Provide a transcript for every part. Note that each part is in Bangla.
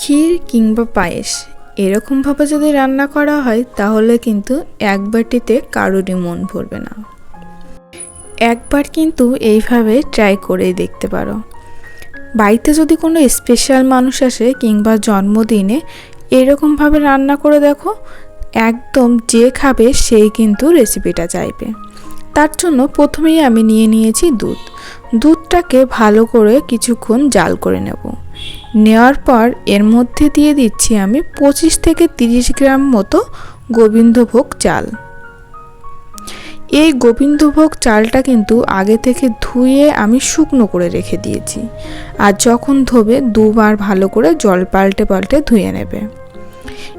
ক্ষীর কিংবা পায়েস। এরকমভাবে যদি রান্না করা হয়, তাহলে কিন্তু এক বাটিতে কারোরই মন ভরবে না। একবার কিন্তু এইভাবে ট্রাই করেই দেখতে পারো। বাড়িতে যদি কোনো স্পেশাল মানুষ আসে কিংবা জন্মদিনে এরকমভাবে রান্না করে দেখো, একদম যে খাবে সেই কিন্তু রেসিপিটা চাইবে। তার জন্য প্রথমেই আমি নিয়ে নিয়েছি দুধ। দুধটাকে ভালো করে কিছুক্ষণ জাল করে নেব। নেওয়ার পর এর মধ্যে দিয়ে দিচ্ছি আমি পঁচিশ থেকে তিরিশ গ্রাম মতো গোবিন্দভোগ চাল। এই গোবিন্দভোগ চালটা কিন্তু আগে থেকে ধুয়ে আমি শুকনো করে রেখে দিয়েছি। আর যখন ধোবে দুবার ভালো করে জল পাল্টে পাল্টে ধুয়ে নেবে।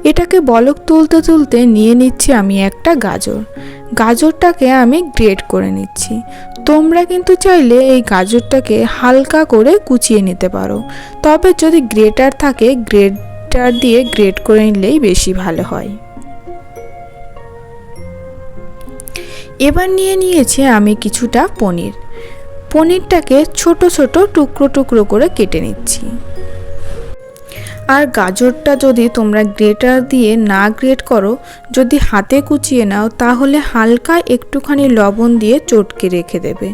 এটাকে বলক তুলতে তুলতে নিয়ে নিচ্ছি আমি একটা গাজর। গাজরটাকে আমি গ্রেড করে নিচ্ছি। তোমরা কিন্তু চাইলে এই গাজরটাকে হালকা করে কুচিয়ে নিতে পারো। তবে যদি গ্রেটার থাকে, গ্রেটার দিয়ে গ্রেড করে নিলেই বেশি ভালো হয়। এবার নিয়ে নিয়েছি আমি কিছুটা পনির। পনিরটাকে ছোট ছোট টুকরো টুকরো করে কেটে নিচ্ছি। আর গাজরটা যদি তোমরা গ্রেটার দিয়ে না গ্রেট করো, যদি হাতে কুচিয়ে নাও, তাহলে হালকা একটুখানি লবণ দিয়ে চটকে রেখে দেবে,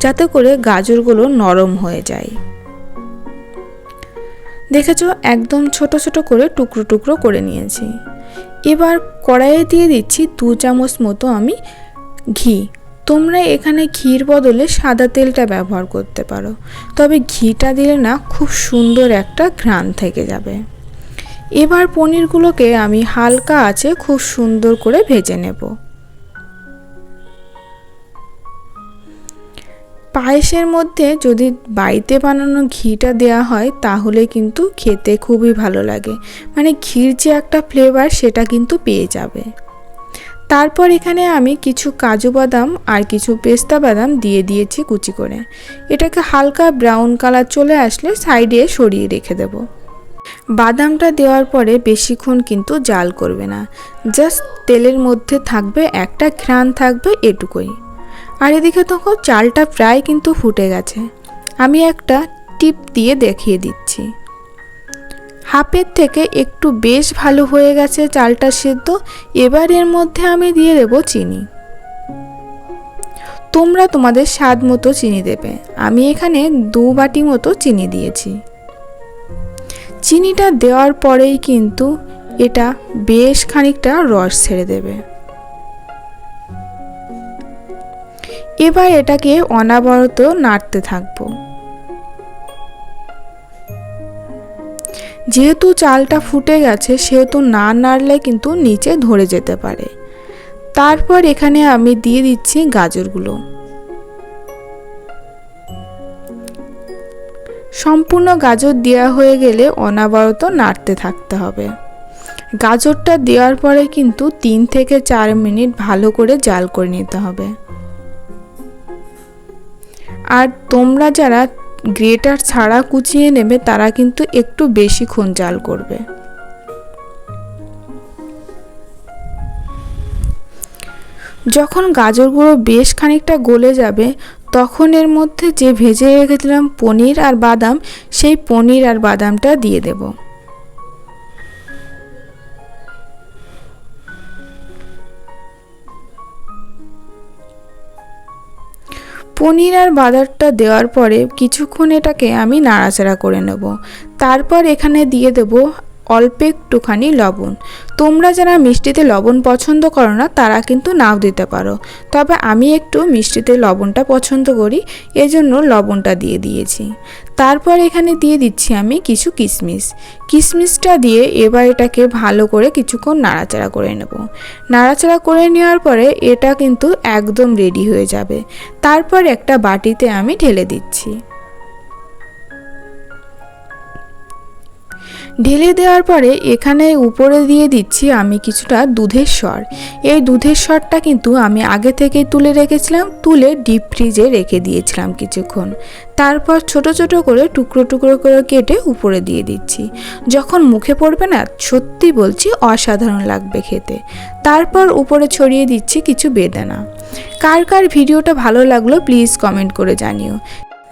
যাতে করে গাজরগুলো নরম হয়ে যায়। দেখেছ? একদম ছোট ছোট করে টুকরো টুকরো করে নিয়েছি। এবার কড়াইয়ে দিয়ে দিচ্ছি দু চামচ মতো আমি ঘি। তোমরা এখানে ঘির বদলে সাদা তেলটা ব্যবহার করতে পারো। তবে ঘিটা দিলে না খুব সুন্দর একটা ঘ্রাণ থেকে যাবে। এবার পনিরগুলোকে আমি হালকা আছে খুব সুন্দর করে ভেজে নেব। পায়েসের মধ্যে যদি বাড়িতে বানানো ঘিটা দেওয়া হয়, তাহলে কিন্তু খেতে খুবই ভালো লাগে। মানে ঘির যে একটা ফ্লেভার সেটা কিন্তু পেয়ে যাবে। তারপর এখানে আমি কিছু কাজু বাদাম আর কিছু পেস্তা বাদাম দিয়ে দিয়েছি কুচি করে। এটাকে হালকা ব্রাউন কালার চলে আসলে সাইডে সরিয়ে রেখে দেব। বাদামটা দেওয়ার পরে বেশিক্ষণ কিন্তু জাল করবে না। জাস্ট তেলের মধ্যে থাকবে, একটা ঘ্রাণ থাকবে এটুকুই। আর এদিকে তখন চালটা প্রায় কিন্তু ফুটে গেছে। আমি একটা টিপ দিয়ে দেখিয়ে দিচ্ছি। হাফের থেকে একটু বেশ ভালো হয়ে গেছে চালটা সেদ্ধ। এবার এর মধ্যে আমি দিয়ে দেবো চিনি। তোমরা তোমাদের স্বাদ মতো চিনি দেবে। আমি এখানে দু বাটি মতো চিনি দিয়েছি। চিনিটা দেওয়ার পরেই কিন্তু এটা বেশ খানিকটা রস ছেড়ে দেবে। এবার এটাকে অনাবরত নাড়তে থাকব। যেহেতু চালটা ফুটে গেছে, সেহেতু না নাড়লে কিন্তু নিচে ধরে যেতে পারে। তারপর এখানে আমি দিয়ে দিচ্ছি গাজরগুলো। সম্পূর্ণ গাজর দেওয়া হয়ে গেলে অনাবরত নাড়তে থাকতে হবে। গাজরটা দেওয়ার পরে কিন্তু তিন থেকে চার মিনিট ভালো করে জাল করে নিতে হবে। আর তোমরা যারা গ্রেটার ছাড়া কুচিয়ে নেবে, তারা কিন্তু একটু বেশিক্ষণ জাল করবে। যখন গাজরগুলো বেশ খানিকটা গলে যাবে, তখন এর মধ্যে যে ভেজে রেখেছিলাম পনির আর বাদাম, সেই পনির আর বাদামটা দিয়ে দেবো। পনির আর বাদারটা দেওয়ার পরে কিছুক্ষণ এটাকে আমি নাড়াচাড়া করে নেব। তারপর এখানে দিয়ে দেব অল্প একটুখানি লবণ। তোমরা যারা মিষ্টিতে লবণ পছন্দ করো না, তারা কিন্তু নাও দিতে পারো। তবে আমি একটু মিষ্টিতে লবণটা পছন্দ করি, এজন্য লবণটা দিয়ে দিয়েছি। তারপর এখানে দিয়ে দিচ্ছি আমি কিছু কিশমিশ কিশমিশটা দিয়ে এবার এটাকে ভালো করে কিছুক্ষণ নাড়াচাড়া করে নেব। নাড়াচাড়া করে নেওয়ার পরে এটা কিন্তু একদম রেডি হয়ে যাবে। তারপর একটা বাটিতে আমি ঢেলে দিচ্ছি। ঢেলে দেওয়ার পরে এখানে উপরে দিয়ে দিচ্ছি আমি কিছুটা দুধের স্বর এই দুধের স্বরটা কিন্তু আমি আগে থেকেই তুলে রেখেছিলাম, তুলে ডিপ ফ্রিজে রেখে দিয়েছিলাম কিছুক্ষণ। তারপর ছোট ছোট করে টুকরো টুকরো করে কেটে উপরে দিয়ে দিচ্ছি। যখন মুখে পড়বে না, সত্যি বলছি অসাধারণ লাগবে খেতে। তারপর উপরে ছড়িয়ে দিচ্ছি কিছু বেদানা। কার কার ভিডিওটা ভালো লাগল প্লিজ কমেন্ট করে জানিও।